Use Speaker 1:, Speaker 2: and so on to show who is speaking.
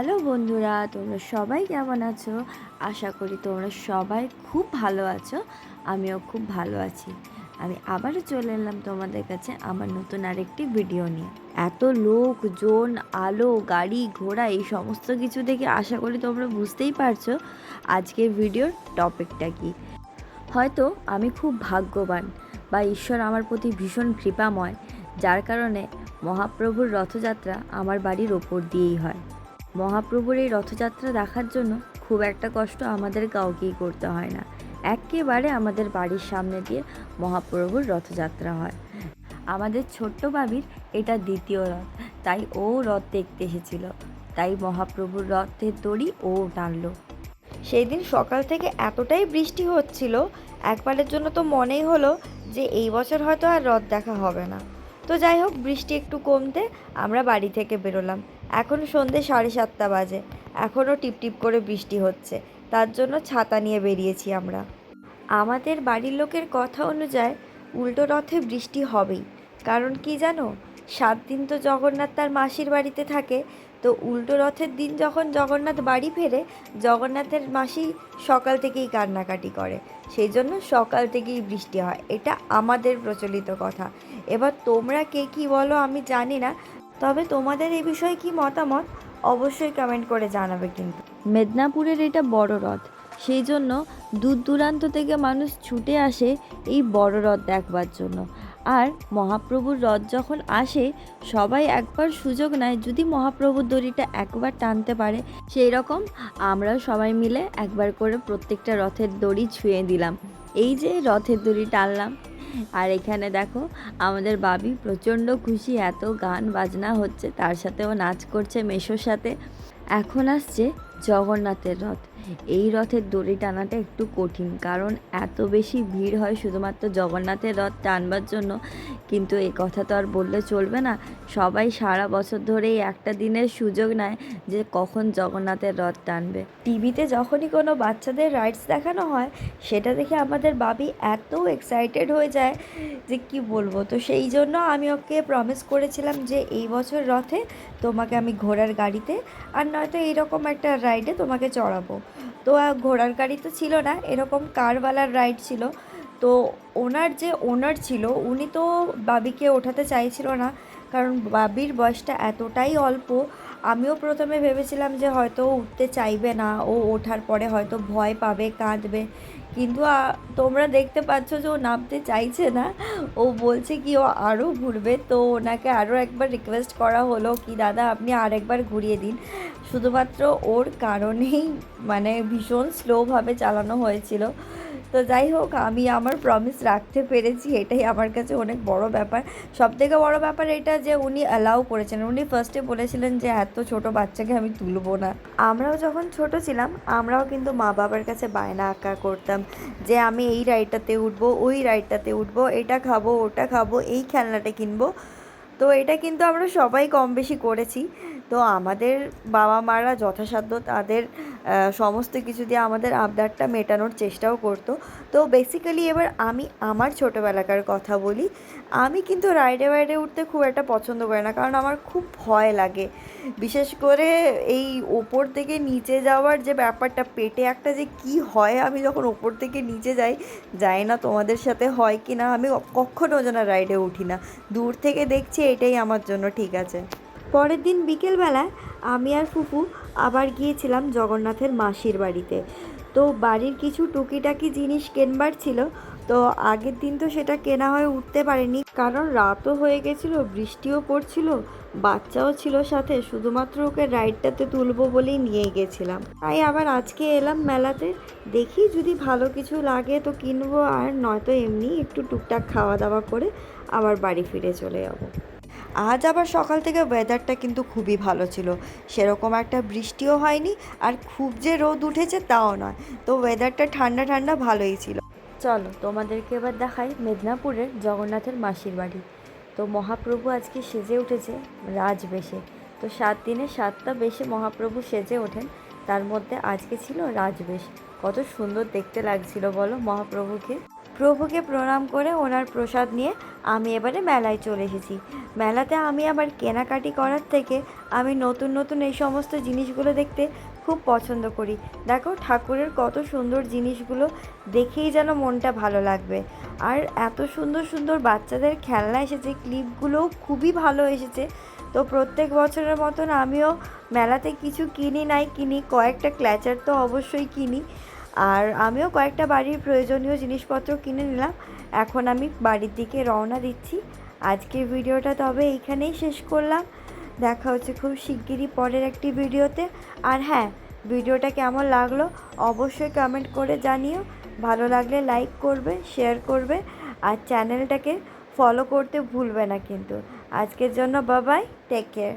Speaker 1: Hello বন্ধুরা, তোমরা সবাই কেমন আছো? আশা করি তোমরা সবাই খুব ভালো আছো, আমিও খুব ভালো আছি। আমি আবারও চলে এলাম তোমাদের কাছে আমার নতুন আরেকটি ভিডিও নিয়ে। এত লোকজন, আলো, গাড়ি, ঘোড়া, এই সমস্ত কিছু দেখে আশা করি তোমরা বুঝতেই পারছ আজকের ভিডিওর টপিকটা কি। হয়তো আমি খুব ভাগ্যবান বা ঈশ্বর আমার প্রতি ভীষণ কৃপাময়, যার কারণে মহাপ্রভুর রথযাত্রা আমার বাড়ির ওপর দিয়েই হয়। মহাপ্রভুর এই রথযাত্রা দেখার জন্য খুব একটা কষ্ট আমাদের কাউকেই করতে হয় না। একেবারে আমাদের বাড়ির সামনে দিয়ে মহাপ্রভুর রথযাত্রা হয়। আমাদের ছোট্ট বাবির এটা দ্বিতীয় রথ, তাই ও রথ দেখতে এসেছিল। তাই মহাপ্রভুর রথের দড়ি ও টানলো। সেই দিন সকাল থেকে এতটাই বৃষ্টি হচ্ছিল, একবারের জন্য তো মনেই হলো যে এই বছর হয়তো আর রথ দেখা হবে না। তো যাই হোক, বৃষ্টি একটু কমতে আমরা বাড়ি থেকে বেরোলাম। এখন সন্ধে সাড়ে সাতটা বাজে। এখনও টিপটিপ করে বৃষ্টি হচ্ছে। তার জন্য ছাতা নিয়ে বেরিয়েছি আমরা। আমাদের বাড়ির লোকের কথা অনুযায়ী উল্টো রথে বৃষ্টি হবেই। কারণ কি জানো? সাত দিন তো জগন্নাথ তার মাসির বাড়িতে থাকে। তো উল্টো রথের দিন যখন জগন্নাথ বাড়ি ফেরে, জগন্নাথের মাসি সকাল থেকেই কান্নাকাটি করে। সেই জন্য সকাল থেকেই বৃষ্টি হয়। এটা আমাদের প্রচলিত কথা। এবার তোমরা কে কী বলো আমি জানি না, তবে তোমাদের এই বিষয়ে কি মতামত অবশ্যই কমেন্ট করে জানাবে কিন্তু। মেদিনীপুরের এটা বড় রথ, সেই জন্য দূর দূরান্ত থেকে মানুষ ছুটে আসে এই বড় রথ দেখবার জন্য। আর মহাপ্রভুর রথ যখন আসে, সবাই একবার সুযোগ নেয় যদি মহাপ্রভুর দড়িটা একবার টানতে পারে। সেই রকম আমরাও সবাই মিলে একবার করে প্রত্যেকটা রথের দড়ি ছুঁয়ে দিলাম। এই যে রথের দড়ি টানলাম আর এখানে দেখো, আমাদের বাবি প্রচণ্ড খুশি, এত গান বাজনা হচ্ছে, তার সাথেও নাচ করছে মেশোর সাথে। এখন আসছে জগন্নাথের রথ। এই রথের দড়ি টানাটা একটু কঠিন, কারণ এত বেশি ভিড় হয় শুধুমাত্র জগন্নাথের রথ টানবার জন্য। কিন্তু এই কথা তো আর বললে চলবে না। সবাই সারা বছর ধরেই একটা দিনের সুযোগ নেয় যে কখন জগন্নাথের রথ টানবে। টিভিতে যখনই কোনো বাচ্চাদের রাইডস দেখানো হয়, সেটা দেখে আমাদের বাবি এত এক্সাইটেড হয়ে যায় যে কি বলব। তো সেই জন্য আমি ওকে প্রমিস করেছিলাম যে এই বছর রথে তোমাকে আমি ঘোড়ার গাড়িতে আর নয়তো এইরকম একটা রাইডে তোমাকে চড়াবো। তো ঘোড়ার গাড়ি তো ছিল না, এরকম কারওয়ালার রাইড ছিল। তো ওনার যে ওনার ছিল, উনি তো বাবিকে ওঠাতে চাইছিল না, কারণ বাবির বয়সটা এতটাই অল্প। আমিও প্রথমে ভেবেছিলাম যে হয়তো উঠতে চাইবে না, ও ওঠার পরে হয়তো ভয় পাবে, কাঁদবে। কিন্তু তোমরা দেখতে পাচ্ছ যে ও নামতে চাইছে না। ও বলছে কি, ও আরও ঘুরবে। তো ওনাকে আরও একবার রিকোয়েস্ট করা হলো কি, দাদা, আপনি আরেকবার ঘুরিয়ে দিন। শুধুমাত্র ওর কারণেই মানে ভীষণ স্লোভাবে চালানো হয়েছিল। তো যাই হোক, আমি আমার প্রমিস রাখতে পেরেছি, এটাই আমার কাছে অনেক বড় ব্যাপার। সব থেকে বড় ব্যাপার এটা যে উনি অ্যালাউ করেছেন। উনি ফার্স্টে বলেছিলেন যে, এত ছোট বাচ্চাকে আমি তুলবো না। আমরাও যখন ছোট ছিলাম, আমরাও কিন্তু মা বাবার কাছে বায়না আঁকা করতাম যে, আমি এই রাইডটাতে উঠবো, ওই রাইডটাতে উঠবো, এটা খাব, ওটা খাব, এই খেলনাটা কিনবো। তো এটা কিন্তু আমরা সবাই কম বেশি করেছি। তো আমাদের বাবা মারা যথাসাধ্য তাদের সমস্ত কিছু দিয়ে আমাদের আবদারটা মেটানোর চেষ্টাও করতো। তো বেসিক্যালি এবার আমি আমার ছোটোবেলাকার কথা বলি। আমি কিন্তু রাইডে বাইডে উঠতে খুব একটা পছন্দ করি না, কারণ আমার খুব ভয় লাগে। বিশেষ করে এই ওপর থেকে নিচে যাওয়ার যে ব্যাপারটা, পেটে একটা যে কি হয়, আমি যখন ওপর থেকে নিচে যাই যাই না তোমাদের সাথে হয় কি না আমি কখনো যেন রাইডে উঠি না। দূর থেকে দেখছি এটাই আমার জন্য ঠিক আছে। পরের দিন বিকেলবেলা আমি আর ফুফু আবার গিয়েছিলাম জগন্নাথের মাসির বাড়িতে। তো বাড়ির কিছু টুকিটাকি জিনিস কেনবার ছিল, তো আগের দিন তো সেটা কেনা হয়ে উঠতে পারেনি। কারণ রাতও হয়ে গেছিল, বৃষ্টিও পড়ছিল, বাচ্চাও ছিল সাথে, শুধুমাত্র ওকে রাইডটাতে তুলবো বলেই নিয়ে গেছিলাম। তাই আবার আজকে এলাম মেলাতে, দেখি যদি ভালো কিছু লাগে তো কিনবো, আর নয়তো এমনি একটু টুকটাক খাওয়া দাওয়া করে আবার বাড়ি ফিরে চলে যাব। আজ আবার সকাল থেকে ওয়েদারটা কিন্তু খুবই ভালো ছিল। সেরকম একটা বৃষ্টিও হয়নি আর খুব যে রোদ উঠেছে তাও নয়। তো ওয়েদারটা ঠান্ডা ঠান্ডা ভালোই ছিল। চলো, তোমাদেরকে এবার দেখাই মেদিনীপুরের জগন্নাথের মাসির বাড়ি। তো মহাপ্রভু আজকে সেজে উঠেছে রাজবেশে তো সাত দিনে সাতটা বেশে মহাপ্রভু সেজে ওঠেন। তার মধ্যে আজকে ছিল রাজবেশ কত সুন্দর দেখতে লাগছিল বলো মহাপ্রভুকে। প্রভুকে প্রণাম করে ওনার প্রসাদ নিয়ে আমি এবারে মেলায় চলে এসেছি। মেলাতে আমি আবার কেনাকাটি করার থেকে আমি নতুন নতুন এই সমস্ত জিনিসগুলো দেখতে খুব পছন্দ করি। দেখো, ঠাকুরের কত সুন্দর জিনিসগুলো দেখেই যেন মনটা ভালো লাগবে। আর এত সুন্দর সুন্দর বাচ্চাদের খেলনা এসেছে, ক্লিপগুলোও খুবই ভালো এসেছে। তো প্রত্যেক বছরের মতন আমিও মেলাতে কিছু কিনি নাই, কিনি কয়েকটা ক্ল্যাচার তো অবশ্যই কিনি। আর আমিও কয়েকটা বাড়ির প্রয়োজনীয় জিনিসপত্র কিনে নিলাম। এখন আমি বাড়ির দিকে রওনা দিচ্ছি। আজকের ভিডিওটা তবে এইখানেই শেষ করলাম। দেখা হচ্ছে খুব শিগগিরই পরের একটি ভিডিওতে। আর হ্যাঁ ভিডিওটা কেমন লাগল অবশ্যই কমেন্ট করে জানিও। ভালো লাগলে লাইক করবে শেয়ার করবে। আর চ্যানেলটাকে ফলো করতে ভুলবে না কিন্তু। আজকের জন্য বাবাই টেক কেয়ার